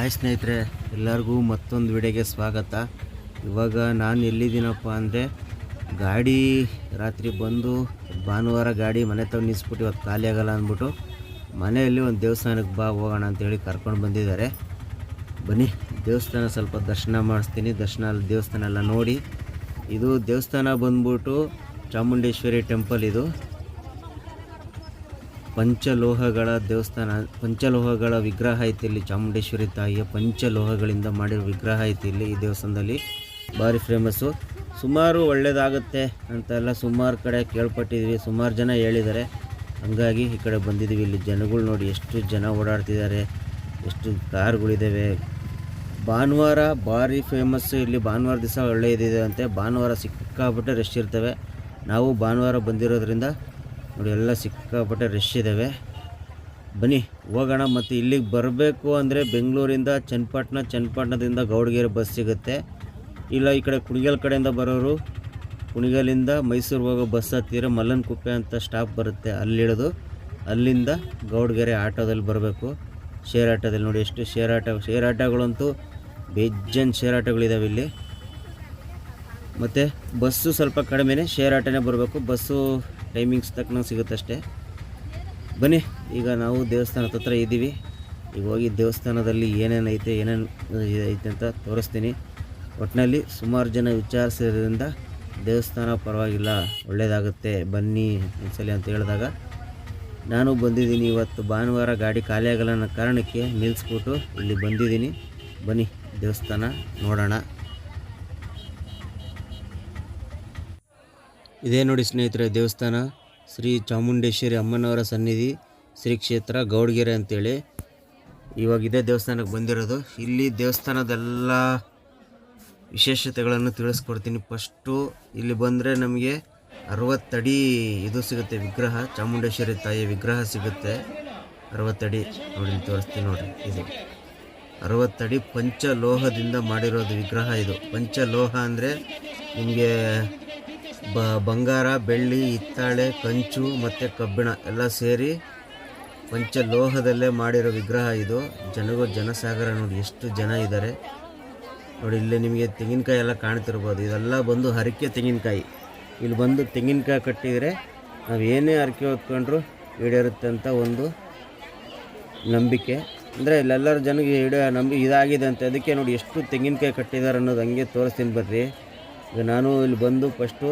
Hi ಸ್ನೇಹಿತರೆ, ಎಲ್ಲರಿಗೂ ಮತ್ತೊಂದು ವಿಡಿಯೋಗೆ ಸ್ವಾಗತ. ಇವಾಗ ನಾನು ಎಲ್ಲಿದ್ದೀನಪ್ಪ ಅಂದರೆ, ಗಾಡಿ ರಾತ್ರಿ ಬಂದು ಭಾನುವಾರ ಗಾಡಿ ಮನೆ ತಗೊಂಡು ನಿಲ್ಲಿಸ್ಬಿಟ್ಟು ಇವತ್ತು ಖಾಲಿ ಆಗಲ್ಲ ಅಂದ್ಬಿಟ್ಟು ಮನೆಯಲ್ಲಿ ಒಂದು ದೇವಸ್ಥಾನಕ್ಕೆ ಬಾ ಹೋಗೋಣ ಅಂತೇಳಿ ಕರ್ಕೊಂಡು ಬಂದಿದ್ದಾರೆ. ಬನ್ನಿ, ದೇವಸ್ಥಾನ ಸ್ವಲ್ಪ ದರ್ಶನ ಮಾಡಿಸ್ತೀನಿ. ದರ್ಶನ ದೇವಸ್ಥಾನ ಎಲ್ಲ ನೋಡಿ. ಇದು ದೇವಸ್ಥಾನ ಬಂದ್ಬಿಟ್ಟು ಚಾಮುಂಡೇಶ್ವರಿ ಟೆಂಪಲ್ ಇದು. ಪಂಚಲೋಹಗಳ ದೇವಸ್ಥಾನ, ಪಂಚಲೋಹಗಳ ವಿಗ್ರಹ ಐತಿ ಇಲ್ಲಿ ಚಾಮುಂಡೇಶ್ವರಿ ತಾಯಿಯ ಪಂಚಲೋಹಗಳಿಂದ ಮಾಡಿರೋ ವಿಗ್ರಹ ಐತಿ ಇಲ್ಲಿ ಈ ದೇವಸ್ಥಾನದಲ್ಲಿ. ಭಾರಿ ಫೇಮಸ್ಸು ಸುಮಾರು ಒಳ್ಳೆಯದಾಗುತ್ತೆ ಅಂತೆಲ್ಲ ಸುಮಾರು ಕಡೆ ಕೇಳ್ಪಟ್ಟಿದ್ವಿ, ಸುಮಾರು ಜನ ಹೇಳಿದ್ದಾರೆ ಹಂಗಾಗಿ ಈ ಕಡೆ ಬಂದಿದ್ದೀವಿ ಇಲ್ಲಿ ಜನಗಳು ನೋಡಿ ಎಷ್ಟು ಜನ ಓಡಾಡ್ತಿದ್ದಾರೆ ಎಷ್ಟು ಕಾರ್ಗಳಿದ್ದಾವೆ ಭಾನುವಾರ ಭಾರಿ ಫೇಮಸ್ಸು ಇಲ್ಲಿ ಭಾನುವಾರ ದಿವಸ ಒಳ್ಳೆಯದಿದೆ ಅಂತೆ. ಭಾನುವಾರ ಸಿಕ್ಕಾಪಟ್ಟೆ ರಶ್ ಇರ್ತವೆ. ನಾವು ಭಾನುವಾರ ಬಂದಿರೋದ್ರಿಂದ ನೋಡಿ, ಎಲ್ಲ ಸಿಕ್ಕಾಪಟ್ಟೆ ರಶ್ ಇದ್ದಾವೆ ಬನ್ನಿ, ಹೋಗೋಣ. ಮತ್ತು ಇಲ್ಲಿಗೆ ಬರಬೇಕು ಅಂದರೆ ಬೆಂಗಳೂರಿಂದ ಚನ್ನಪಟ್ಟಣ, ಚನ್ನಪಟ್ಟಣದಿಂದ ಗೌಡಗೇರಿ ಬಸ್ ಸಿಗುತ್ತೆ. ಇಲ್ಲ, ಈ ಕಡೆ ಕುಣಿಗಲ್ ಕಡೆಯಿಂದ ಬರೋರು, ಕುಣಿಗಲಿಂದ ಮೈಸೂರು ಹೋಗೋ ಬಸ್ ಹತ್ತಿರ ಮಲ್ಲನ್ ಕುಪ್ಪೆ ಅಂತ ಸ್ಟಾಪ್ ಬರುತ್ತೆ ಅಲ್ಲಿ ಇಳಿದು ಅಲ್ಲಿಂದ ಗೌಡಗೆರೆ ಆಟೋದಲ್ಲಿ ಬರಬೇಕು. ಶೇರ್ ಆಟೋದಲ್ಲಿ ನೋಡಿ, ಎಷ್ಟು ಶೇರ್ ಆಟೋ, ಶೇರ್ ಆಟೋಗಳಂತೂ ಬೆಜ್ಜನ್ ಶೇರ್ ಆಟೋಗಳಿದ್ದಾವೆ ಇಲ್ಲಿ. ಮತ್ತು ಬಸ್ಸು ಸ್ವಲ್ಪ ಕಡಿಮೆನೇ, ಶೇರ್ ಆಟೋನೇ ಬರಬೇಕು. ಬಸ್ಸು ಟೈಮಿಂಗ್ಸ್ ಸಿಗುತ್ತೆ ಸಿಗುತ್ತಷ್ಟೇ ಬನ್ನಿ, ಈಗ ನಾವು ದೇವಸ್ಥಾನದ ಹತ್ರ ಇದ್ದೀವಿ. ಈಗ ಹೋಗಿ ದೇವಸ್ಥಾನದಲ್ಲಿ ಏನೇನು ಐತೆ ಏನೇನು ಐತೆ ಅಂತ ತೋರಿಸ್ತೀನಿ. ಒಟ್ಟಿನಲ್ಲಿ ಸುಮಾರು ಜನ ವಿಚಾರಿಸಿದ್ರಿಂದ ದೇವಸ್ಥಾನ ಪರವಾಗಿಲ್ಲ ಒಳ್ಳೆಯದಾಗುತ್ತೆ ಬನ್ನಿ ಒಂದ್ಸಲಿ ಅಂತ ಹೇಳಿದಾಗ. ನಾನು ಬಂದಿದ್ದೀನಿ ಇವತ್ತು ಭಾನುವಾರ ಗಾಡಿ ಖಾಲಿಯಾಗಲ್ಲ ಅನ್ನೋ ಕಾರಣಕ್ಕೆ ನಿಲ್ಲಿಸ್ಬಿಟ್ಟು ಇಲ್ಲಿ ಬಂದಿದ್ದೀನಿ. ಬನ್ನಿ, ದೇವಸ್ಥಾನ ನೋಡೋಣ. ಇದೇ ನೋಡಿ ಸ್ನೇಹಿತರೆ, ದೇವಸ್ಥಾನ ಶ್ರೀ ಚಾಮುಂಡೇಶ್ವರಿ ಅಮ್ಮನವರ ಸನ್ನಿಧಿ ಶ್ರೀ ಕ್ಷೇತ್ರ ಗೌಡಗೆರೆ ಅಂತೇಳಿ. ಇವಾಗ ಇದೇ ದೇವಸ್ಥಾನಕ್ಕೆ ಬಂದಿರೋದು. ಇಲ್ಲಿ ದೇವಸ್ಥಾನದೆಲ್ಲ ವಿಶೇಷತೆಗಳನ್ನು ತಿಳಿಸ್ಕೊಡ್ತೀನಿ. ಫಸ್ಟು ಇಲ್ಲಿ ಬಂದರೆ ನಮಗೆ ಅರವತ್ತಡಿ ಇದು ಸಿಗುತ್ತೆ ವಿಗ್ರಹ, ಚಾಮುಂಡೇಶ್ವರಿ ತಾಯಿಯ ವಿಗ್ರಹ ಸಿಗುತ್ತೆ. ಅರವತ್ತಡಿ ನೋಡಿ ತೋರಿಸ್ತೀನಿ ನೋಡಿರಿ, ಇದು. ಅರವತ್ತಡಿ ಪಂಚಲೋಹದಿಂದ ಮಾಡಿರೋದು ವಿಗ್ರಹ ಇದು. ಪಂಚಲೋಹ ಅಂದರೆ ನಿಮಗೆ ಬ, ಬಂಗಾರ, ಬೆಳ್ಳಿ, ಹಿತ್ತಾಳೆ, ಕಂಚು ಮತ್ತು ಕಬ್ಬಿಣ ಎಲ್ಲ ಸೇರಿ ಪಂಚಲೋಹದಲ್ಲೇ ಮಾಡಿರೋ ವಿಗ್ರಹ ಇದು. ಜನಗಳು ಜನಸಾಗರ ನೋಡಿ ಎಷ್ಟು ಜನ ಇದ್ದಾರೆ ನೋಡಿ, ಇಲ್ಲಿ ನಿಮಗೆ ತೆಂಗಿನಕಾಯಿ ಎಲ್ಲ ಕಾಣ್ತಿರ್ಬೋದು. ಇದೆಲ್ಲ ಬಂದು ಹರಕೆ ತೆಂಗಿನಕಾಯಿ. ಇಲ್ಲಿ ಬಂದು ತೆಂಗಿನಕಾಯಿ ಕಟ್ಟಿದರೆ ನಾವು ಏನೇ ಹರಕೆ ಹೊತ್ಕೊಂಡ್ರು ಈಡೇರುತ್ತೆ ಅಂತ ಒಂದು ನಂಬಿಕೆ. ಅಂದರೆ ಇಲ್ಲೆಲ್ಲರೂ ಜನಗೆ ಈಡೇ ನಂಬಿ ಇದಾಗಿದೆ ಅಂತ. ಅದಕ್ಕೆ ನೋಡಿ, ಎಷ್ಟು ತೆಂಗಿನಕಾಯಿ ಕಟ್ಟಿದ್ದಾರೆ ಅನ್ನೋದು ಹಂಗೆ ತೋರಿಸ್ತೀನಿ ಬರ್ರಿ. ಈಗ ನಾನು ಇಲ್ಲಿ ಬಂದು ಫಸ್ಟು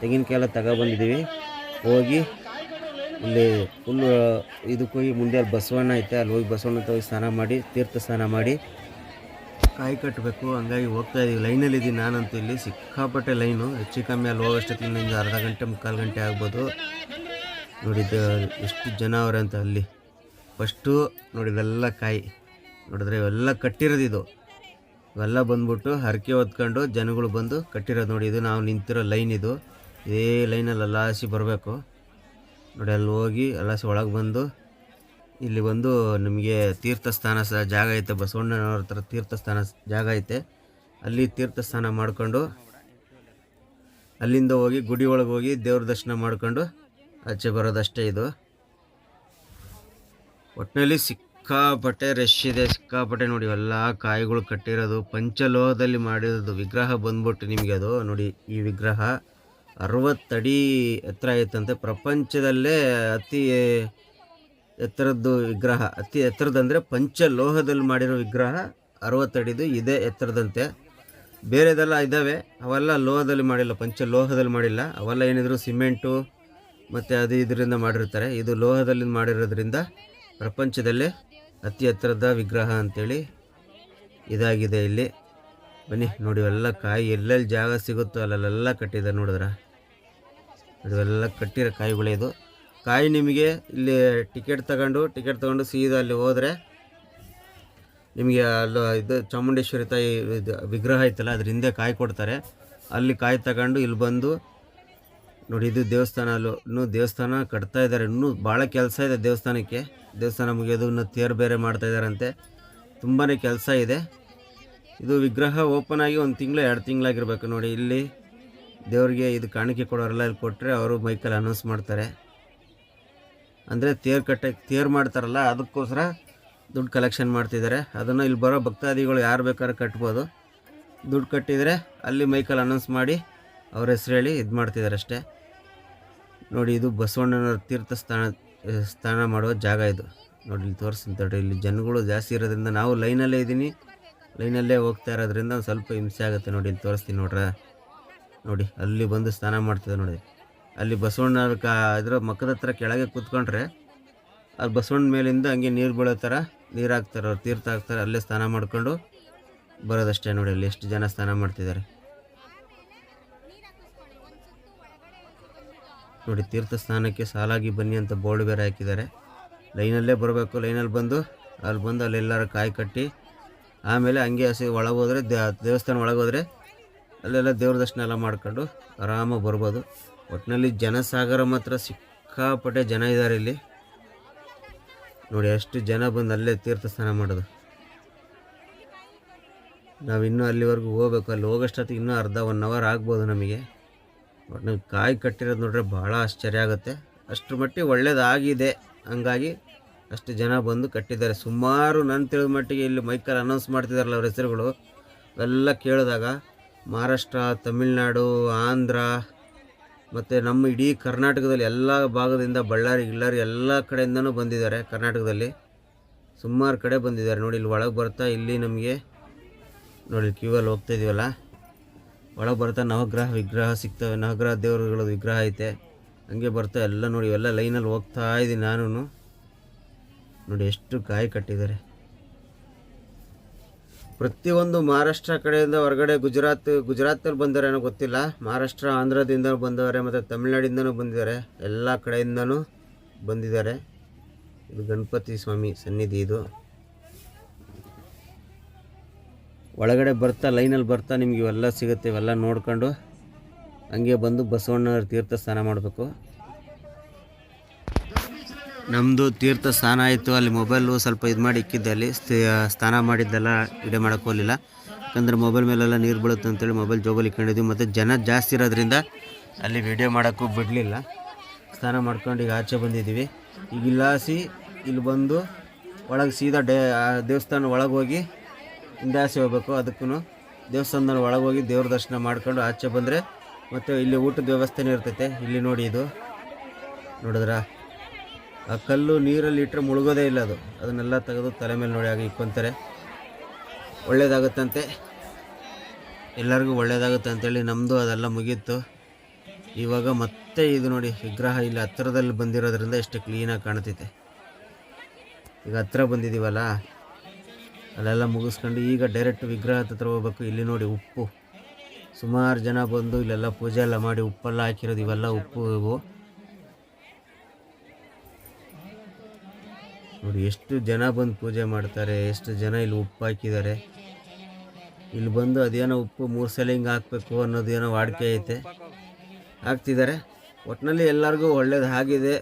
ತೆಂಗಿನಕಾಯಿ ಎಲ್ಲ ತಗೊಬಂದಿದ್ದೀವಿ ಹೋಗಿ ಇಲ್ಲಿ ಫುಲ್ಲು ಇದಕ್ಕೆ ಹೋಗಿ ಮುಂದೆ ಅಲ್ಲಿ ಬಸವಣ್ಣ ಐತೆ, ಅಲ್ಲಿ ಹೋಗಿ ಬಸವಣ್ಣ ಹೋಗಿ ಸ್ನಾನ ಮಾಡಿ, ತೀರ್ಥ ಸ್ನಾನ ಮಾಡಿ ಕಾಯಿ ಕಟ್ಟಬೇಕು ಹಂಗಾಗಿ ಹೋಗ್ತಾ ಇದ್ದೀವಿ ಲೈನಲ್ಲಿ ಇದ್ದೀನಿ ನಾನಂತೂ ಇಲ್ಲಿ. ಸಿಕ್ಕಾಪಟ್ಟೆ ಲೈನು ಹೆಚ್ಚು ಕಮ್ಮಿ ಅಲ್ಲಿ ಹೋಗೋಷ್ಟೊತ್ತಿಗೆ ಇನ್ನೊಂದು ಅರ್ಧ ಗಂಟೆ, ಮುಕ್ಕಾಲು ಗಂಟೆ ಆಗ್ಬೋದು. ನೋಡಿದ್ದು ಎಷ್ಟು ಜನ ಅವ್ರೆ ಅಂತ ಅಲ್ಲಿ. ಫಸ್ಟು ನೋಡಿದೆಲ್ಲ ಕಾಯಿ. ನೋಡಿದ್ರೆ ಇವೆಲ್ಲ ಕಟ್ಟಿರೋದು ಇದು. ಇವೆಲ್ಲ ಬಂದ್ಬಿಟ್ಟು ಹರಕೆ ಹೊತ್ಕೊಂಡು ಜನಗಳು ಬಂದು ಕಟ್ಟಿರೋದು ನೋಡಿ, ಇದು ನಾವು ನಿಂತಿರೋ ಲೈನ್ ಇದು. ಇದೇ ಲೈನಲ್ಲಿ ಅಲ್ಲಾಸಿ ಬರಬೇಕು. ನೋಡಿ, ಅಲ್ಲಿ ಹೋಗಿ ಅಲ್ಲಾಸಿ ಒಳಗೆ ಬಂದು, ಇಲ್ಲಿ ಬಂದು ನಿಮಗೆ ತೀರ್ಥಸ್ಥಾನ ಸಹ ಜಾಗ ಐತೆ, ಬಸವಣ್ಣನವ್ರ ಹತ್ರ ತೀರ್ಥಸ್ಥಾನ ಜಾಗ ಐತೆ. ಅಲ್ಲಿ ತೀರ್ಥಸ್ಥಾನ ಮಾಡಿಕೊಂಡು, ಅಲ್ಲಿಂದ ಹೋಗಿ ಗುಡಿ ಒಳಗೆ ಹೋಗಿ ದೇವ್ರ ದರ್ಶನ ಮಾಡ್ಕೊಂಡು ಆಚೆ ಬರೋದಷ್ಟೇ ಇದು. ಒಟ್ಟಿನಲ್ಲಿ ಸಿಕ್ಕಾಪಟ್ಟೆ ರಶ್ ಇದೆ, ಸಿಕ್ಕಾಪಟ್ಟೆ ನೋಡಿ ಎಲ್ಲ ಕಾಯಿಗಳು ಕಟ್ಟಿರೋದು. ಪಂಚಲೋಹದಲ್ಲಿ ಮಾಡಿರೋದು ವಿಗ್ರಹ ಬಂದ್ಬಿಟ್ಟು ನಿಮಗೆ ಅದು ನೋಡಿ, ಈ ವಿಗ್ರಹ ಅರವತ್ತಡಿ ಎತ್ತರ ಆಯ್ತಂತೆ. ಪ್ರಪಂಚದಲ್ಲೇ ಅತಿ ಎತ್ತರದ್ದು ವಿಗ್ರಹ, ಅತಿ ಎತ್ತರದಂದರೆ ಪಂಚಲೋಹದಲ್ಲಿ ಮಾಡಿರೋ ವಿಗ್ರಹ ಅರವತ್ತಡಿದು ಇದೇ ಎತ್ತರದಂತೆ. ಬೇರೆದೆಲ್ಲ ಇದ್ದಾವೆ, ಅವೆಲ್ಲ ಲೋಹದಲ್ಲಿ ಮಾಡಿಲ್ಲ, ಪಂಚಲೋಹದಲ್ಲಿ ಮಾಡಿಲ್ಲ. ಅವೆಲ್ಲ ಏನಿದ್ರು ಸಿಮೆಂಟು ಮತ್ತು ಅದು ಇದರಿಂದ ಮಾಡಿರ್ತಾರೆ. ಇದು ಲೋಹದಲ್ಲಿ ಮಾಡಿರೋದ್ರಿಂದ ಪ್ರಪಂಚದಲ್ಲೇ ಅತಿ ಹತ್ತಿರದ ವಿಗ್ರಹ ಅಂಥೇಳಿ ಇದಾಗಿದೆ ಇಲ್ಲಿ. ಬನ್ನಿ, ನೋಡಿ ಎಲ್ಲ ಕಾಯಿ ಎಲ್ಲೆಲ್ಲಿ ಜಾಗ ಸಿಗುತ್ತೋ ಅಲ್ಲೆಲ್ಲ ಕಟ್ಟಿದೆ ನೋಡಿದ್ರ? ಇವೆಲ್ಲ ಕಟ್ಟಿರೋ ಕಾಯಿಗಳೇ ಇದು. ಕಾಯಿ ನಿಮಗೆ ಇಲ್ಲಿ ಟಿಕೆಟ್ ತಗೊಂಡು ಟಿಕೆಟ್ ತಗೊಂಡು ಸೀದಾ ಅಲ್ಲಿ ಹೋದರೆ ನಿಮಗೆ ಅಲ್ಲಿ ಇದು ಚಾಮುಂಡೇಶ್ವರಿ ತಾಯಿ ವಿಗ್ರಹ ಐತಲ್ಲ, ಅದ್ರ ಹಿಂದೆ ಕಾಯಿ ಕೊಡ್ತಾರೆ. ಅಲ್ಲಿ ಕಾಯಿ ತಗೊಂಡು ಇಲ್ಲಿ ಬಂದು ನೋಡಿ, ಇದು ದೇವಸ್ಥಾನ ಅಲ್ಲೂ ಇನ್ನೂ ದೇವಸ್ಥಾನ ಕಟ್ತಾ ಇದ್ದಾರೆ. ಇನ್ನೂ ಭಾಳ ಕೆಲಸ ಇದೆ ದೇವಸ್ಥಾನಕ್ಕೆ. ದೇವಸ್ಥಾನ ಮುಗಿಯೋದು ಇನ್ನೂ ತೇರು ಬೇರೆ ಮಾಡ್ತಾ ಇದ್ದಾರಂತೆ. ತುಂಬಾ ಕೆಲಸ ಇದೆ. ಇದು ವಿಗ್ರಹ ಓಪನ್ ಆಗಿ ಒಂದು ತಿಂಗಳು, ಎರಡು ತಿಂಗಳಾಗಿರ್ಬೇಕು ನೋಡಿ. ಇಲ್ಲಿ ದೇವ್ರಿಗೆ ಇದು ಕಾಣಿಕೆ ಕೊಡೋರೆಲ್ಲ ಇಲ್ಲಿ ಕೊಟ್ಟರೆ ಅವರು ಮೈಕಲ್ಲಿ ಅನೌನ್ಸ್ ಮಾಡ್ತಾರೆ. ಅಂದರೆ ತೇರು ಕಟ್ಟಕ್ಕೆ ತೇರು ಮಾಡ್ತಾರಲ್ಲ, ಅದಕ್ಕೋಸ್ಕರ ದುಡ್ಡು ಕಲೆಕ್ಷನ್ ಮಾಡ್ತಿದ್ದಾರೆ. ಅದನ್ನು ಇಲ್ಲಿ ಬರೋ ಭಕ್ತಾದಿಗಳು ಯಾರು ಬೇಕಾದ್ರೂ ಕಟ್ಬೋದು. ದುಡ್ಡು ಕಟ್ಟಿದರೆ ಅಲ್ಲಿ ಮೈಕಲ್ಲಿ ಅನೌನ್ಸ್ ಮಾಡಿ ಅವ್ರ ಹೆಸರು ಹೇಳಿ ಇದು ಮಾಡ್ತಿದ್ದಾರೆ ಅಷ್ಟೇ. ನೋಡಿ ಇದು ಬಸವಣ್ಣನ ತೀರ್ಥ ಸ್ಥಾನ ಸ್ನಾನ ಮಾಡುವ ಜಾಗ ಇದು. ನೋಡಿ ಇಲ್ಲಿ ತೋರಿಸ್ತೀನಿ ಇಲ್ಲಿ ಜನಗಳು ಜಾಸ್ತಿ ಇರೋದ್ರಿಂದ ನಾವು ಲೈನಲ್ಲೇ ಇದ್ದೀನಿ. ಲೈನಲ್ಲೇ ಹೋಗ್ತಾ ಇರೋದ್ರಿಂದ ಒಂದು ಸ್ವಲ್ಪ ಹಿಂಸೆ ಆಗುತ್ತೆ ನೋಡಿ, ಇಲ್ಲಿ ತೋರಿಸ್ತೀನಿ ನೋಡ್ರ. ನೋಡಿ, ಅಲ್ಲಿ ಬಂದು ಸ್ನಾನ ಮಾಡ್ತದೆ ನೋಡಿ. ಅಲ್ಲಿ ಬಸವಣ್ಣ ಕ, ಇದ್ರ ಮಕ್ಕದ ಹತ್ರ ಕೆಳಗೆ ಕೂತ್ಕೊಂಡ್ರೆ, ಅಲ್ಲಿ ಬಸವಣ್ಣ ಮೇಲಿಂದ ಹಂಗೆ ನೀರು ಬೀಳೋ ಥರ ನೀರು ಹಾಕ್ತಾರೆ, ಅವ್ರು ತೀರ್ಥ ಹಾಕ್ತಾರೆ, ಅಲ್ಲೇ ಸ್ನಾನ ಮಾಡಿಕೊಂಡು ಬರೋದಷ್ಟೇ ನೋಡಿ, ಅಲ್ಲಿ ಎಷ್ಟು ಜನ ಸ್ನಾನ ಮಾಡ್ತಿದ್ದಾರೆ. ನೋಡಿ ತೀರ್ಥ ಸ್ನಾನಕ್ಕೆ ಸಾಲಾಗಿ ಬನ್ನಿ ಅಂತ ಬೋರ್ಡ್ ಬೇರೆ ಹಾಕಿದ್ದಾರೆ. ಲೈನಲ್ಲೇ ಬರಬೇಕು, ಲೈನಲ್ಲಿ ಬಂದು, ಅಲ್ಲಿ ಬಂದು ಅಲ್ಲೆಲ್ಲರ ಕಾಯಿ ಕಟ್ಟಿ, ಆಮೇಲೆ ಹಂಗೆ ಹಸಿ ಒಳಗೆ ಹೋದರೆ ದೇವಸ್ಥಾನ ಒಳಗೆ ಹೋದರೆ ಅಲ್ಲೆಲ್ಲ ದೇವ್ರ ದರ್ಶನ ಎಲ್ಲ ಮಾಡ್ಕೊಂಡು ಆರಾಮಾಗಿ ಬರ್ಬೋದು. ಒಟ್ಟಿನಲ್ಲಿ ಜನಸಾಗರ ಮಾತ್ರ ಸಿಕ್ಕಾಪಟ್ಟೆ ಜನ ಇದ್ದಾರೆ ಇಲ್ಲಿ. ನೋಡಿ ಎಷ್ಟು ಜನ ಬಂದು ಅಲ್ಲೇ ತೀರ್ಥ ಸ್ನಾನ ಮಾಡೋದು. ನಾವು ಇನ್ನೂ ಅಲ್ಲಿವರೆಗೂ ಹೋಗ್ಬೇಕು. ಅಲ್ಲಿ ಹೋಗೋಷ್ಟೊತ್ತಿಗೆ ಇನ್ನೂ ಅರ್ಧ ಒನ್ ಅವರ್ ಆಗ್ಬೋದು ನಮಗೆ. ಒಟ್ಟಿನಲ್ಲಿ ಕಾಯಿ ಕಟ್ಟಿರೋದು ನೋಡ್ರೆ ಭಾಳ ಆಶ್ಚರ್ಯ ಆಗುತ್ತೆ. ಅಷ್ಟರ ಮಟ್ಟಿಗೆ ಒಳ್ಳೇದಾಗಿದೆ. ಹಂಗಾಗಿ ಅಷ್ಟು ಜನ ಬಂದು ಕಟ್ಟಿದ್ದಾರೆ. ಸುಮಾರು ನನ್ನ ತಿಳಿದ ಮಟ್ಟಿಗೆ ಇಲ್ಲಿ ಮೈಕಲ್ಲಿ ಅನೌನ್ಸ್ ಮಾಡ್ತಿದ್ದಾರಲ್ಲ ಅವ್ರ ಹೆಸರುಗಳು. ಎಲ್ಲ ಕೇಳಿದಾಗ ಮಹಾರಾಷ್ಟ್ರ, ತಮಿಳ್ನಾಡು, ಆಂಧ್ರ ಮತ್ತು ನಮ್ಮ ಇಡೀ ಕರ್ನಾಟಕದಲ್ಲಿ ಎಲ್ಲ ಭಾಗದಿಂದ ಬಳ್ಳಾರಿ, ಗಿಳ್ಳಾರಿ ಎಲ್ಲ ಕಡೆಯಿಂದನೂ ಬಂದಿದ್ದಾರೆ ಕರ್ನಾಟಕದಲ್ಲಿ. ಸುಮಾರು ಕಡೆ ಬಂದಿದ್ದಾರೆ. ನೋಡಿ, ಇಲ್ಲಿ ಒಳಗೆ ಬರ್ತಾ, ಇಲ್ಲಿ ನಮಗೆ ನೋಡಿ ಕ್ಯೂ ಅಲ್ಲಿ ಹೋಗ್ತಾ ಇದೀವಲ್ಲ. ಒಳಗೆ ಬರ್ತಾ ನವಗ್ರಹ ವಿಗ್ರಹ ಸಿಗ್ತವೆ ನವಗ್ರಹ ದೇವರುಗಳ ವಿಗ್ರಹ ಐತೆ. ಹಂಗೆ ಬರ್ತಾ ಎಲ್ಲ ನೋಡಿ, ಎಲ್ಲ ಲೈನಲ್ಲಿ ಹೋಗ್ತಾ ಇದ್ದೀನಿ ನಾನು ನೋಡಿ ಎಷ್ಟು ಕಾಯಿ ಕಟ್ಟಿದ್ದಾರೆ. ಪ್ರತಿಯೊಂದು ಮಹಾರಾಷ್ಟ್ರ ಕಡೆಯಿಂದ ಹೊರಗಡೆ ಗುಜರಾತ್ ಗುಜರಾತಲ್ಲಿ ಬಂದವರೆ ಏನೋ ಗೊತ್ತಿಲ್ಲ. ಮಹಾರಾಷ್ಟ್ರ ಆಂಧ್ರದಿಂದ ಬಂದವರೆ, ಮತ್ತು ತಮಿಳ್ನಾಡಿಂದನೂ ಬಂದಿದ್ದಾರೆ. ಎಲ್ಲ ಕಡೆಯಿಂದನೂ ಬಂದಿದ್ದಾರೆ. ಇದು ಗಣಪತಿ ಸ್ವಾಮಿ ಸನ್ನಿಧಿ ಇದು. ಒಳಗಡೆ ಬರ್ತಾ, ಲೈನಲ್ಲಿ ಬರ್ತಾ ನಿಮ್ಗೆ ಇವೆಲ್ಲ ಸಿಗುತ್ತೆ, ಇವೆಲ್ಲ ನೋಡ್ಕೊಂಡು ಹಂಗೆ ಬಂದು ಬಸವಣ್ಣ ತೀರ್ಥ ಸ್ನಾನ ಮಾಡಬೇಕು. ನಮ್ಮದು ತೀರ್ಥ ಸ್ನಾನ ಆಯಿತು, ಅಲ್ಲಿ ಮೊಬೈಲು ಸ್ವಲ್ಪ ಇದು ಮಾಡಿ ಇಕ್ಕಿದ್ದೆ, ಅಲ್ಲಿ ಸ್ನಾನ ಮಾಡಿದ್ದೆಲ್ಲ ವಿಡಿಯೋ ಹೋಗಲಿಲ್ಲ. ಯಾಕಂದ್ರೆ ಮೊಬೈಲ್ ಮೇಲೆಲ್ಲ ನೀರು ಬೀಳುತ್ತೆ ಅಂತೇಳಿ ಮೊಬೈಲ್ ಜೋಬಲ್ಲಿ ಇಟ್ಕೊಂಡಿದ್ವಿ ಮತ್ತು ಜನ ಜಾಸ್ತಿ ಇರೋದ್ರಿಂದ ಅಲ್ಲಿ ವಿಡಿಯೋ ಮಾಡೋಕ್ಕೂ ಬಿಡಲಿಲ್ಲ. ಸ್ನಾನ ಮಾಡ್ಕೊಂಡು ಈಗ ಆಚೆ ಬಂದಿದ್ದೀವಿ. ಈಗ ಇಲ್ಲಾಸಿ ಇಲ್ಲಿ ಬಂದು ಒಳಗೆ ಸೀದಾ ಡೇ ದೇವಸ್ಥಾನ ಒಳಗೆ ಹೋಗಿ ಹಿಂದಾಸೆ ಹೋಗ್ಬೇಕು ಅದಕ್ಕೂ ದೇವಸ್ಥಾನದ ಒಳಗೆ ಹೋಗಿ ದೇವ್ರ ದರ್ಶನ ಮಾಡ್ಕೊಂಡು ಆಚೆ ಬಂದರೆ ಮತ್ತು ಇಲ್ಲಿ ಊಟದ ವ್ಯವಸ್ಥೆನೂ ಇರ್ತೈತೆ. ಇಲ್ಲಿ ನೋಡಿ ಇದು. ನೋಡಿದ್ರ? ಆ ಕಲ್ಲು ನೀರಲ್ಲಿ ಇಟ್ಟರೆ ಮುಳುಗೋದೇ ಇಲ್ಲ ಅದು. ಅದನ್ನೆಲ್ಲ ತೆಗೆದು ತಲೆ ಮೇಲೆ ನೋಡಿ ಆಗಿ ಇಕ್ಕೊಂತಾರೆ. ಒಳ್ಳೆಯದಾಗುತ್ತಂತೆ ಎಲ್ಲರಿಗೂ ಒಳ್ಳೆಯದಾಗುತ್ತೆ ಅಂತೇಳಿ ನಮ್ಮದು ಅದೆಲ್ಲ ಮುಗೀತು. ಇವಾಗ ಮತ್ತೆ ಇದು ನೋಡಿ, ವಿಗ್ರಹ ಇಲ್ಲಿ ಹತ್ತಿರದಲ್ಲಿ ಬಂದಿರೋದ್ರಿಂದ ಎಷ್ಟು ಕ್ಲೀನಾಗಿ ಕಾಣ್ತೈತೆ ಈಗ ಹತ್ರ ಬಂದಿದ್ದೀವಲ್ಲ ಅಲ್ಲೆಲ್ಲ ಮುಗಿಸ್ಕೊಂಡು ಈಗ ಡೈರೆಕ್ಟ್ ವಿಗ್ರಹ ಹತ್ರ ಹೋಗ್ಬೇಕು. ಇಲ್ಲಿ ನೋಡಿ ಉಪ್ಪು. ಸುಮಾರು ಜನ ಬಂದು ಇಲ್ಲೆಲ್ಲ ಪೂಜೆ ಎಲ್ಲ ಮಾಡಿ ಉಪ್ಪೆಲ್ಲ ಹಾಕಿರೋದು. ಇವೆಲ್ಲ ಉಪ್ಪು ಇವು. ನೋಡಿ ಎಷ್ಟು ಜನ ಬಂದು ಪೂಜೆ ಮಾಡ್ತಾರೆ. ಎಷ್ಟು ಜನ ಇಲ್ಲಿ ಉಪ್ಪು ಹಾಕಿದ್ದಾರೆ. ಇಲ್ಲಿ ಬಂದು ಅದೇನೋ ಉಪ್ಪು ಮೂರು ಸಲ ಹಿಂಗೆ ಹಾಕಬೇಕು ಅನ್ನೋದೇನೋ ವಾಡಿಕೆ ಐತೆ. ಹಾಕ್ತಿದ್ದಾರೆ. ಒಟ್ಟಿನಲ್ಲಿ ಎಲ್ಲರಿಗೂ ಒಳ್ಳೇದು ಆಗಿದೆ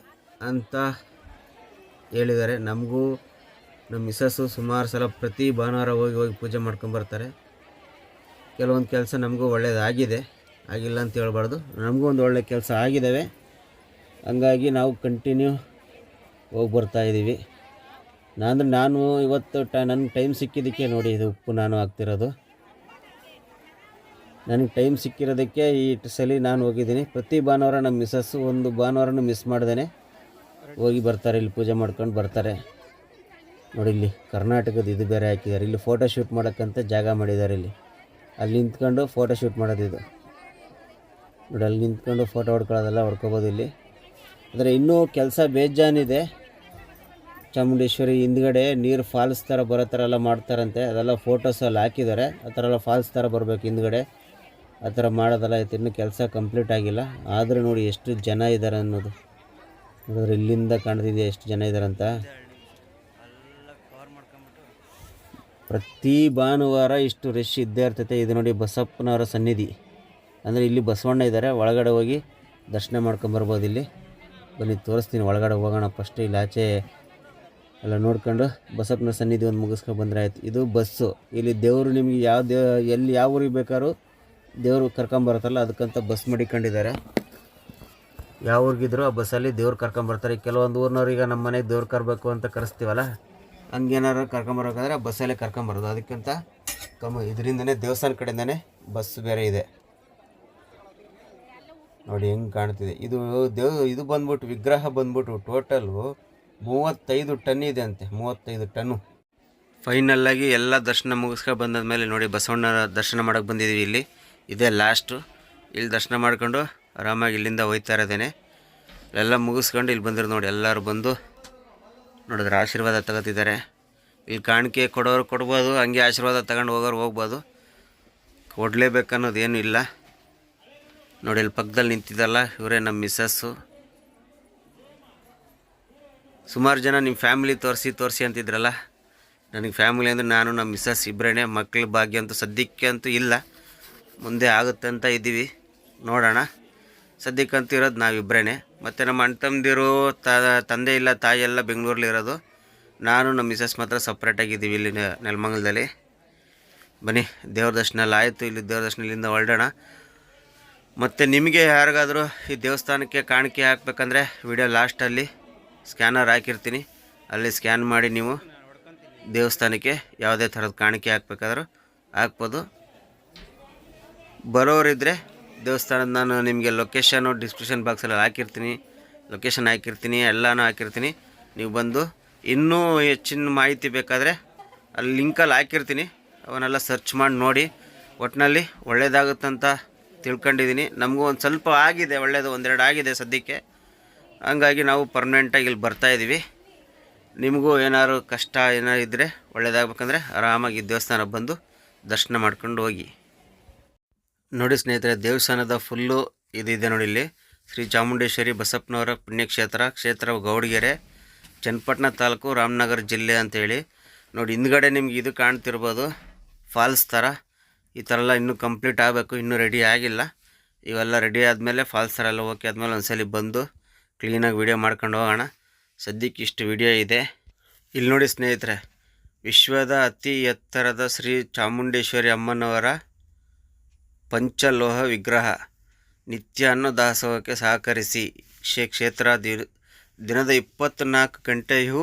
ಅಂತ ಹೇಳಿದ್ದಾರೆ. ನಮಗೂ ನಮ್ಮ ಮಿಸ್ಸಸ್ಸು ಸುಮಾರು ಸಲ ಪ್ರತಿ ಭಾನುವಾರ ಹೋಗಿ ಹೋಗಿ ಪೂಜೆ ಮಾಡ್ಕೊಂಬರ್ತಾರೆ ಕೆಲವೊಂದು ಕೆಲಸ ನಮಗೂ ಒಳ್ಳೆಯದಾಗಿದೆ ಆಗಿಲ್ಲ ಅಂತ ಹೇಳ್ಬಾರ್ದು. ನಮಗೂ ಒಂದು ಒಳ್ಳೆ ಕೆಲಸ ಆಗಿದ್ದಾವೆ ಹಂಗಾಗಿ ನಾವು ಕಂಟಿನ್ಯೂ ಹೋಗಿ ಬರ್ತಾಯಿದ್ದೀವಿ ನಾನು ನಾನು ಇವತ್ತು ಟ, ನನಗೆ ಟೈಮ್ ಸಿಕ್ಕಿದ್ದಕ್ಕೆ ನೋಡಿ ಇದು ಉಪ್ಪು ನಾನು ಹಾಕ್ತಿರೋದು. ನನಗೆ ಟೈಮ್ ಸಿಕ್ಕಿರೋದಕ್ಕೆ ಈ ಸಲ ನಾನು ಹೋಗಿದ್ದೀನಿ. ಪ್ರತಿ ಭಾನುವಾರ ನಮ್ಮ ಮಿಸ್ಸಸ್ಸು ಒಂದು ಭಾನುವಾರನೂ ಮಿಸ್ ಮಾಡ್ದೇ ಹೋಗಿ ಬರ್ತಾರೆ, ಇಲ್ಲಿ ಪೂಜೆ ಮಾಡ್ಕೊಂಡು ಬರ್ತಾರೆ. ನೋಡಿ ಇಲ್ಲಿ ಕರ್ನಾಟಕದ ಇದು ಬೇರೆ ಹಾಕಿದ್ದಾರೆ. ಇಲ್ಲಿ ಫೋಟೋ ಶೂಟ್ ಮಾಡೋಕ್ಕಂತ ಜಾಗ ಮಾಡಿದ್ದಾರೆ ಇಲ್ಲಿ. ಅಲ್ಲಿ ನಿಂತ್ಕೊಂಡು ಫೋಟೋ ಶೂಟ್ ಮಾಡೋದು ಇದು. ನೋಡಿ ಅಲ್ಲಿ ನಿಂತ್ಕೊಂಡು ಫೋಟೋ ಹೊಡ್ಕೊಳ್ಳೋದೆಲ್ಲ ಹೊಡ್ಕೋಬೋದು ಇಲ್ಲಿ. ಆದರೆ ಇನ್ನೂ ಕೆಲಸ ಬೇಜಾನಿದೆ. ಚಾಮುಂಡೇಶ್ವರಿ ಹಿಂದ್ಗಡೆ ನೀರು ಫಾಲ್ಸ್ ಥರ ಬರೋ ಥರ ಎಲ್ಲ ಮಾಡ್ತಾರಂತೆ. ಅದೆಲ್ಲ ಫೋಟೋಸ್ ಅಲ್ಲಿ ಹಾಕಿದ್ದಾರೆ. ಆ ಥರ ಎಲ್ಲ ಫಾಲ್ಸ್ ಥರ ಬರಬೇಕು ಹಿಂದ್ಗಡೆ. ಆ ಥರ ಮಾಡೋದೆಲ್ಲ ಐತೆ ಇನ್ನೂ ಕೆಲಸ ಕಂಪ್ಲೀಟ್ ಆಗಿಲ್ಲ. ಆದರೆ ನೋಡಿ ಎಷ್ಟು ಜನ ಇದ್ದಾರೆ ಅನ್ನೋದು. ನೋಡಿದ್ರೆ ಇಲ್ಲಿಂದ ಕಾಣ್ತಿದೆ ಎಷ್ಟು ಜನ ಇದ್ದಾರೆ ಅಂತ ಪ್ರತಿ ಭಾನುವಾರ ಇಷ್ಟು ರಶ್ ಇದ್ದೇ ಇರ್ತೈತೆ. ಇದು ನೋಡಿ ಬಸಪ್ಪನವರ ಸನ್ನಿಧಿ. ಅಂದರೆ ಇಲ್ಲಿ ಬಸವಣ್ಣ ಇದ್ದಾರೆ. ಒಳಗಡೆ ಹೋಗಿ ದರ್ಶನ ಮಾಡ್ಕೊಂಬರ್ಬೋದು ಇಲ್ಲಿ. ಬನ್ನಿ, ತೋರಿಸ್ತೀನಿ. ಒಳಗಡೆ ಹೋಗೋಣ ಫಸ್ಟ್ ಇಲ್ಲಿ ಆಚೆ ಎಲ್ಲ ನೋಡ್ಕೊಂಡು ಬಸಪ್ಪನ ಸನ್ನಿಧಿ ಒಂದು ಮುಗಿಸ್ಕೊಂಡು ಬಂದರೆ ಆಯ್ತು. ಇದು ಬಸ್ಸು ಇಲ್ಲಿ ದೇವರು ನಿಮಗೆ ಯಾವ ದೇವ ಎಲ್ಲಿ ಯಾವ ಊರಿಗೆ ಬೇಕಾದ್ರೂ ದೇವರು ಕರ್ಕೊಂಬರುತ್ತಲ್ಲ ಅದಕ್ಕಂತ ಬಸ್ ಮಡಿಕೊಂಡಿದ್ದಾರೆ. ಯಾವ ಊರಿಗಿದ್ರು ಆ ಬಸ್ಸಲ್ಲಿ ದೇವ್ರು ಕರ್ಕೊಂಬರ್ತಾರೆ ಕೆಲವೊಂದು ಊರಿನವ್ರು ಈಗ ನಮ್ಮ ಮನೆಗೆ ದೇವ್ರು ಕರ್ಬೇಕು ಅಂತ ಕರೆಸ್ತೀವಲ್ಲ ಹಂಗೇನಾರು ಕರ್ಕೊಂಬರೋಕ್ಕಾದ್ರೆ ಬಸ್ಸಲ್ಲೇ ಕರ್ಕೊಂಬರೋದು. ಅದಕ್ಕಿಂತ ಕಮ್ಮಿ. ಇದರಿಂದನೇ ದೇವಸ್ಥಾನ ಕಡೆಯಿಂದನೇ ಬಸ್ ಬೇರೆ ಇದೆ. ನೋಡಿ ಹೆಂಗೆ ಕಾಣ್ತಿದೆ. ಇದು ದೇವ್, ಇದು ಬಂದ್ಬಿಟ್ಟು ವಿಗ್ರಹ ಬಂದ್ಬಿಟ್ಟು ಟೋಟಲು ಮೂವತ್ತೈದು ಟನ್ ಇದೆ ಅಂತೆ. ಮೂವತ್ತೈದು ಟನ್ನು. ಫೈನಲ್ಲಾಗಿ ಎಲ್ಲ ದರ್ಶನ ಮುಗಿಸ್ಕೊಂಡು ಬಂದಾದ್ಮೇಲೆ ನೋಡಿ ಬಸವಣ್ಣ ದರ್ಶನ ಮಾಡೋಕ್ಕೆ ಬಂದಿದ್ದೀವಿ ಇಲ್ಲಿ. ಇದೇ ಲಾಸ್ಟು ಇಲ್ಲಿ ದರ್ಶನ ಮಾಡ್ಕೊಂಡು ಆರಾಮಾಗಿ ಇಲ್ಲಿಂದ ಹೋಗ್ತಾ ಇರೋದೇನೆ. ಎಲ್ಲ ಮುಗಿಸ್ಕೊಂಡು ಇಲ್ಲಿ ಬಂದಿರೋದು ನೋಡಿ. ಎಲ್ಲರೂ ಬಂದು ನೋಡಿದ್ರೆ ಆಶೀರ್ವಾದ ತಗೋತಿದ್ದಾರೆ. ಇಲ್ಲಿ ಕಾಣಿಕೆ ಕೊಡೋರು ಕೊಡ್ಬೋದು, ಹಂಗೆ ಆಶೀರ್ವಾದ ತಗೊಂಡು ಹೋಗೋರು ಹೋಗ್ಬೋದು. ಕೊಡಲೇಬೇಕನ್ನೋದೇನು ಇಲ್ಲ. ನೋಡಿ, ಇಲ್ಲಿ ಪಕ್ಕದಲ್ಲಿ ನಿಂತಿದ್ದಲ್ಲ, ಇವರೇ ನಮ್ಮ ಮಿಸ್ಸಸ್ಸು. ಸುಮಾರು ಜನ ನಿಮ್ಮ ಫ್ಯಾಮಿಲಿ ತೋರಿಸಿ ತೋರಿಸಿ ಅಂತಿದ್ರಲ್ಲ. ನನಗೆ ಫ್ಯಾಮಿಲಿ ಅಂದರೆ ನಾನು, ನಮ್ಮ ಮಿಸ್ಸಸ್ ಇಬ್ಬರೇ ಮಕ್ಕಳ ಭಾಗ್ಯ ಅಂತೂ ಸದ್ಯಕ್ಕೆ ಅಂತೂ ಇಲ್ಲ. ಮುಂದೆ ಆಗುತ್ತೆ ಅಂತ ಇದ್ದೀವಿ. ನೋಡೋಣ. ಸದ್ಯಕ್ಕಂತೂ ಇರೋದು ನಾವಿಬ್ಬರೇ ಮತ್ತು ನಮ್ಮ ಅಣ್ಣ ತಮ್ಮದಿರು ತಂದೆ ಇಲ್ಲ, ತಾಯಿ ಎಲ್ಲ ಬೆಂಗಳೂರಲ್ಲಿ ಇರೋದು. ನಾನು ನಮ್ಮ ಮಿಸಸ್ ಮಾತ್ರ ಸಪ್ರೇಟಾಗಿದ್ದೀವಿ ಇಲ್ಲಿ ನೆಲಮಂಗಲದಲ್ಲಿ. ಬನ್ನಿ, ದೇವ್ರ ದರ್ಶನ ಎಲ್ಲ ಆಯಿತು, ಇಲ್ಲಿ ದೇವ್ರ ದರ್ಶನ ಇಲ್ಲಿಂದ ಹೊರಡೋಣ. ಮತ್ತು ನಿಮಗೆ ಯಾರಿಗಾದರೂ ಈ ದೇವಸ್ಥಾನಕ್ಕೆ ಕಾಣಿಕೆ ಹಾಕ್ಬೇಕಂದ್ರೆ ವಿಡಿಯೋ ಲಾಸ್ಟಲ್ಲಿ ಸ್ಕ್ಯಾನರ್ ಹಾಕಿರ್ತೀನಿ. ಅಲ್ಲಿ ಸ್ಕ್ಯಾನ್ ಮಾಡಿ ನೀವು ದೇವಸ್ಥಾನಕ್ಕೆ ಯಾವುದೇ ಥರದ ಕಾಣಿಕೆ ಹಾಕ್ಬೇಕಾದ್ರೂ ಹಾಕ್ಬೋದು. ಬರೋರಿದ್ದರೆ ದೇವಸ್ಥಾನದ ನಾನು ನಿಮಗೆ ಲೊಕೇಶನು ಡಿಸ್ಕ್ರಿಪ್ಷನ್ ಬಾಕ್ಸಲ್ಲಿ ಹಾಕಿರ್ತೀನಿ. ಲೊಕೇಶನ್ ಹಾಕಿರ್ತೀನಿ, ಎಲ್ಲನೂ ಹಾಕಿರ್ತೀನಿ. ನೀವು ಬಂದು ಇನ್ನೂ ಹೆಚ್ಚಿನ ಮಾಹಿತಿ ಬೇಕಾದರೆ ಅಲ್ಲಿ ಲಿಂಕಲ್ಲಿ ಹಾಕಿರ್ತೀನಿ. ಅವನ್ನೆಲ್ಲ ಸರ್ಚ್ ಮಾಡಿ ನೋಡಿ. ಒಟ್ಟಿನಲ್ಲಿ ಒಳ್ಳೇದಾಗುತ್ತಂತ ತಿಳ್ಕೊಂಡಿದ್ದೀನಿ. ನಮಗೂ ಒಂದು ಸ್ವಲ್ಪ ಆಗಿದೆ ಒಳ್ಳೆಯದು ಒಂದೆರಡು ಆಗಿದೆ ಸದ್ಯಕ್ಕೆ. ಹಂಗಾಗಿ ನಾವು ಪರ್ಮನೆಂಟಾಗಿ ಇಲ್ಲಿ ಬರ್ತಾಯಿದ್ದೀವಿ ನಿಮಗೂ ಏನಾದ್ರು ಕಷ್ಟ ಏನಾರು ಇದ್ದರೆ ಒಳ್ಳೇದಾಗಬೇಕಂದ್ರೆ ಆರಾಮಾಗಿ ದೇವಸ್ಥಾನಕ್ಕೆ ಬಂದು ದರ್ಶನ ಮಾಡ್ಕೊಂಡು ಹೋಗಿ. ನೋಡಿ ಸ್ನೇಹಿತರೆ, ದೇವಸ್ಥಾನದ ಫುಲ್ಲು ಇದಿದೆ ನೋಡಿ ಇಲ್ಲಿ. ಶ್ರೀ ಚಾಮುಂಡೇಶ್ವರಿ ಬಸಪ್ಪನವರ ಪುಣ್ಯಕ್ಷೇತ್ರ, ಕ್ಷೇತ್ರ ಗೌಡಗೆರೆ, ಚನ್ನಪಟ್ಟಣ ತಾಲೂಕು ರಾಮನಗರ ಜಿಲ್ಲೆ ಅಂತೇಳಿ. ನೋಡಿ, ಹಿಂದ್ಗಡೆ ನಿಮ್ಗೆ ಇದು ಕಾಣ್ತಿರ್ಬೋದು ಫಾಲ್ಸ್ ಥರ ಈ ಥರ ಎಲ್ಲ ಇನ್ನೂ ಕಂಪ್ಲೀಟ್ ಆಗಬೇಕು, ಇನ್ನೂ ರೆಡಿ ಆಗಿಲ್ಲ. ಇವೆಲ್ಲ ರೆಡಿ ಆದಮೇಲೆ ಫಾಲ್ಸ್ ಥರ ಎಲ್ಲ ಓಕೆ ಆದಮೇಲೆ ಒಂದ್ಸಲಿ ಬಂದು ಕ್ಲೀನಾಗಿ ವಿಡಿಯೋ ಮಾಡ್ಕೊಂಡು ಹೋಗೋಣ. ಸದ್ಯಕ್ಕೆ ಇಷ್ಟು ವಿಡಿಯೋ ಇದೆ. ಇಲ್ಲಿ ನೋಡಿ ಸ್ನೇಹಿತರೆ, ವಿಶ್ವದ ಅತಿ ಎತ್ತರದ ಶ್ರೀ ಚಾಮುಂಡೇಶ್ವರಿ ಅಮ್ಮನವರ ಪಂಚಲೋಹ ವಿಗ್ರಹ. ನಿತ್ಯ ಅನ್ನದಾಸೋಹಕ್ಕೆ ಸಹಕರಿಸಿ ಶ್ರೀ ಕ್ಷೇತ್ರ ದಿನದ ಇಪ್ಪತ್ತ್ನಾಲ್ಕು ಗಂಟೆಯೂ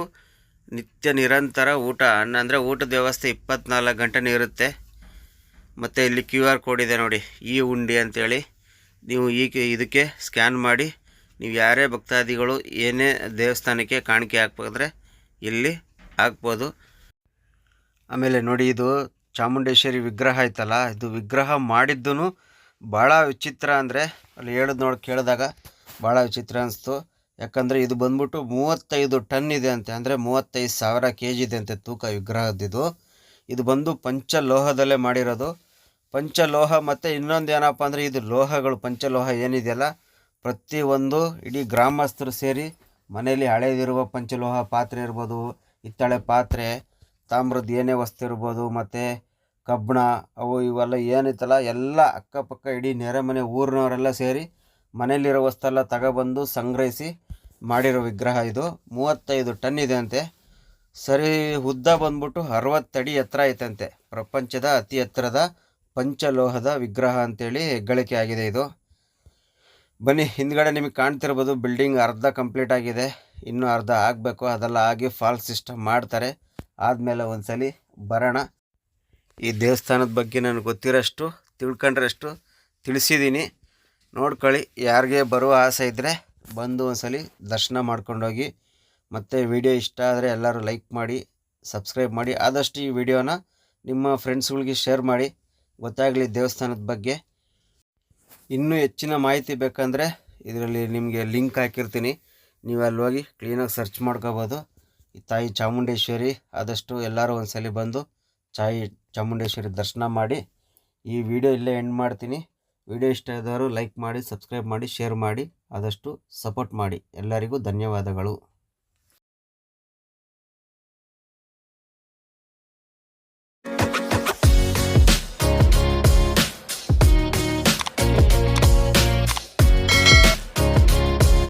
ನಿತ್ಯ ನಿರಂತರ ಊಟ. ಅನ್ನ ಅಂದರೆ ಊಟದ ವ್ಯವಸ್ಥೆ ಇಪ್ಪತ್ನಾಲ್ಕು ಗಂಟೆನೂ ಇರುತ್ತೆ ಮತ್ತು ಇಲ್ಲಿ ಕ್ಯೂ ಆರ್ ಕೋಡ್ ಇದೆ ನೋಡಿ, ಈ ಉಂಡಿ ಅಂತೇಳಿ. ನೀವು ಈ ಇದಕ್ಕೆ ಸ್ಕ್ಯಾನ್ ಮಾಡಿ, ನೀವು ಯಾರೇ ಭಕ್ತಾದಿಗಳು ಏನೇ ದೇವಸ್ಥಾನಕ್ಕೆ ಕಾಣಿಕೆ ಹಾಕ್ಬೇಕಂದ್ರೆ ಇಲ್ಲಿ ಹಾಕ್ಬೋದು. ಆಮೇಲೆ ನೋಡಿ ಇದು ಚಾಮುಂಡೇಶ್ವರಿ ವಿಗ್ರಹ ಐತಲ್ಲ, ಇದು ವಿಗ್ರಹ ಮಾಡಿದ್ದು ಭಾಳ ವಿಚಿತ್ರ ಅಂದರೆ ಅಲ್ಲಿ ಹೇಳಿದ್ ನೋಡಿ ಕೇಳಿದಾಗ ಭಾಳ ವಿಚಿತ್ರ ಅನಿಸ್ತು. ಯಾಕಂದರೆ ಇದು ಬಂದ್ಬಿಟ್ಟು ಮೂವತ್ತೈದು ಟನ್ ಇದೆ ಅಂತೆ, ಅಂದರೆ ಮೂವತ್ತೈದು ಸಾವಿರ ಕೆ ಜಿ ಇದೆ ಅಂತೆ ತೂಕ ವಿಗ್ರಹದ್ದು ಇದು ಬಂದು ಪಂಚಲೋಹದಲ್ಲೇ ಮಾಡಿರೋದು. ಪಂಚಲೋಹ ಮತ್ತು ಇನ್ನೊಂದು ಏನಪ್ಪ ಅಂದರೆ ಇದು ಲೋಹಗಳು, ಪಂಚಲೋಹ ಏನಿದೆಯಲ್ಲ ಪ್ರತಿಯೊಂದು ಇಡೀ ಗ್ರಾಮಸ್ಥರು ಸೇರಿ ಮನೆಯಲ್ಲಿ ಹಳೆಯದಿರುವ ಪಂಚಲೋಹ ಪಾತ್ರೆ ಇರ್ಬೋದು, ಹಿತ್ತಾಳೆ ಪಾತ್ರೆ ತಾಮ್ರದ ಏನೇ ವಸ್ತು ಇರ್ಬೋದು, ಮತ್ತು ಕಬ್ಬಣ, ಅವು ಇವೆಲ್ಲ ಏನಿತ್ತಲ್ಲ, ಎಲ್ಲ ಅಕ್ಕಪಕ್ಕ ಇಡೀ ನೆರೆಮನೆ ಊರಿನವರೆಲ್ಲ ಸೇರಿ ಮನೆಯಲ್ಲಿರೋ ವಸ್ತೆಲ್ಲ ತಗೊಬಂದು ಸಂಗ್ರಹಿಸಿ ಮಾಡಿರೋ ವಿಗ್ರಹ ಇದು. ಮೂವತ್ತೈದು ಟನ್ ಇದೆ ಅಂತೆ ಸರಿ ಉದ್ದ ಬಂದ್ಬಿಟ್ಟು ಅರವತ್ತಡಿ ಎತ್ತರ ಐತಂತೆ. ಪ್ರಪಂಚದ ಅತಿ ಎತ್ತರದ ಪಂಚಲೋಹದ ವಿಗ್ರಹ ಅಂತೇಳಿ ಹೆಗ್ಗಳಿಕೆ ಆಗಿದೆ ಇದು. ಬನ್ನಿ, ಹಿಂದ್ಗಡೆ ನಿಮಗೆ ಕಾಣ್ತಿರ್ಬೋದು, ಬಿಲ್ಡಿಂಗ್ ಅರ್ಧ ಕಂಪ್ಲೀಟ್ ಆಗಿದೆ. ಇನ್ನೂ ಅರ್ಧ ಆಗಬೇಕು, ಅದೆಲ್ಲ ಆಗಿ ಫಾಲ್ ಸಿಸ್ಟಮ್ ಮಾಡ್ತಾರೆ. ಆದಮೇಲೆ ಒಂದ್ಸಲಿ ಬರೋಣ. ಈ ದೇವಸ್ಥಾನದ ಬಗ್ಗೆ ನನಗೆ ಗೊತ್ತಿರೋಷ್ಟು, ತಿಳ್ಕೊಂಡ್ರಷ್ಟು ತಿಳಿಸಿದ್ದೀನಿ ನೋಡ್ಕೊಳ್ಳಿ, ಯಾರಿಗೆ ಬರುವ ಆಸೆ ಇದ್ದರೆ ಬಂದು ಒಂದ್ಸಲಿ ದರ್ಶನ ಮಾಡ್ಕೊಂಡೋಗಿ. ಮತ್ತು ವಿಡಿಯೋ ಇಷ್ಟ ಆದರೆ ಎಲ್ಲರೂ ಲೈಕ್ ಮಾಡಿ, ಸಬ್ಸ್ಕ್ರೈಬ್ ಮಾಡಿ. ಆದಷ್ಟು ಈ ವಿಡಿಯೋನ ನಿಮ್ಮ ಫ್ರೆಂಡ್ಸ್ಗಳಿಗೆ ಶೇರ್ ಮಾಡಿ. ಗೊತ್ತಾಗಲಿ ದೇವಸ್ಥಾನದ ಬಗ್ಗೆ. ಇನ್ನೂ ಹೆಚ್ಚಿನ ಮಾಹಿತಿ ಬೇಕಂದರೆ ಇದರಲ್ಲಿ ನಿಮಗೆ ಲಿಂಕ್ ಹಾಕಿರ್ತೀನಿ. ನೀವು ಅಲ್ಲಿ ಹೋಗಿ ಕ್ಲೀನಾಗಿ ಸರ್ಚ್ ಮಾಡ್ಕೋಬೋದು. ಈ ತಾಯಿ ಚಾಮುಂಡೇಶ್ವರಿ ಆದಷ್ಟು ಎಲ್ಲರೂ ಒಂದ್ಸಲಿ ಬಂದು ತಾಯಿ ಚಾಮುಂಡೇಶ್ವರಿ ದರ್ಶನ ಮಾಡಿ ಈ ವಿಡಿಯೋ ಇಲ್ಲೇ ಎಂಡ್ ಮಾಡ್ತೀನಿ. ವಿಡಿಯೋ ಇಷ್ಟ ಆದವರು ಲೈಕ್ ಮಾಡಿ ಸಬ್ಸ್ಕ್ರೈಬ್ ಮಾಡಿ ಶೇರ್ ಮಾಡಿ, ಆದಷ್ಟು ಸಪೋರ್ಟ್ ಮಾಡಿ. ಎಲ್ಲರಿಗೂ ಧನ್ಯವಾದಗಳು.